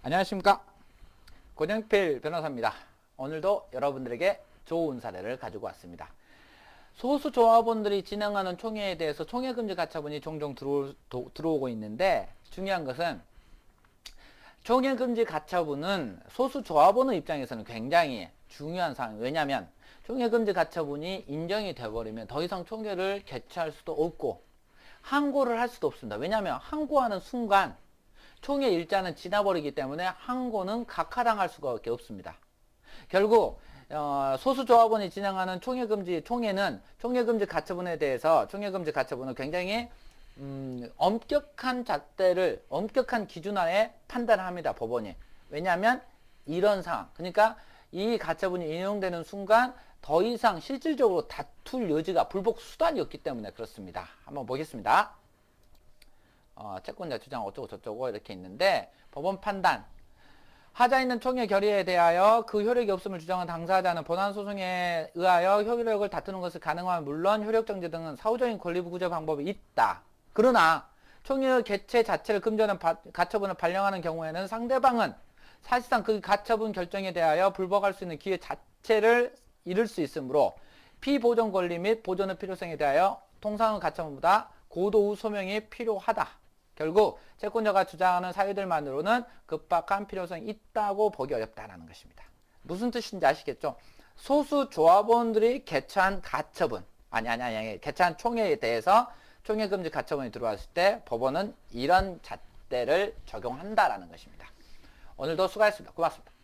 안녕하십니까? 고정필 변호사입니다. 오늘도 여러분들에게 좋은 사례를 가지고 왔습니다. 소수 조합원들이 진행하는 총회에 대해서 총회금지 가처분이 종종 들어오, 도, 들어오고 있는데 중요한 것은 총회금지 가처분은 소수 조합원의 입장에서는 굉장히 중요한 사항 왜냐하면 총회금지 가처분이 인정이 되어버리면 더 이상 총회를 개최할 수도 없고 항고를 할 수도 없습니다. 왜냐하면 항고하는 순간 총회 일자는 지나버리기 때문에 항고는 각하당할 수가 없습니다. 결국 어, 소수 조합원이 진행하는 총회금지 총회는 총회금지 가처분에 대해서 총회금지 가처분은 굉장히 음, 엄격한 잣대를 엄격한 기준하에 판단합니다 법원이 왜냐하면 이런 상황 그러니까 이 가처분이 인용되는 순간 더 이상 실질적으로 다툴 여지가 불복 수단이 없기 때문에 그렇습니다. 한번 보겠습니다. 어, 채권자 주장 어쩌고 저쩌고 이렇게 있는데 법원 판단 하자 있는 총회 결의에 대하여 그 효력이 없음을 주장한 당사자는 본안 소송에 의하여 효력을 다투는 것을 가능하면 물론 효력 정지 등은 사후적인 권리 부 구제 방법이 있다. 그러나 총회 개최 자체를 바, 가처분을 발령하는 경우에는 상대방은 사실상 그 가처분 결정에 대하여 불복할 수 있는 기회 자체를 잃을 수 있으므로 피보존 권리 및 보존의 필요성에 대하여 통상의 가처분보다 고도의 소명이 필요하다. 결국 채권자가 주장하는 사유들만으로는 급박한 필요성이 있다고 보기 어렵다라는 것입니다. 무슨 뜻인지 아시겠죠? 소수 조합원들이 개최한 가처분 아니 아니 아니 개최한 총회에 대해서 총회 금지 가처분이 들어왔을 때 법원은 이런 잣대를 적용한다라는 것입니다. 오늘도 수고하셨습니다. 고맙습니다.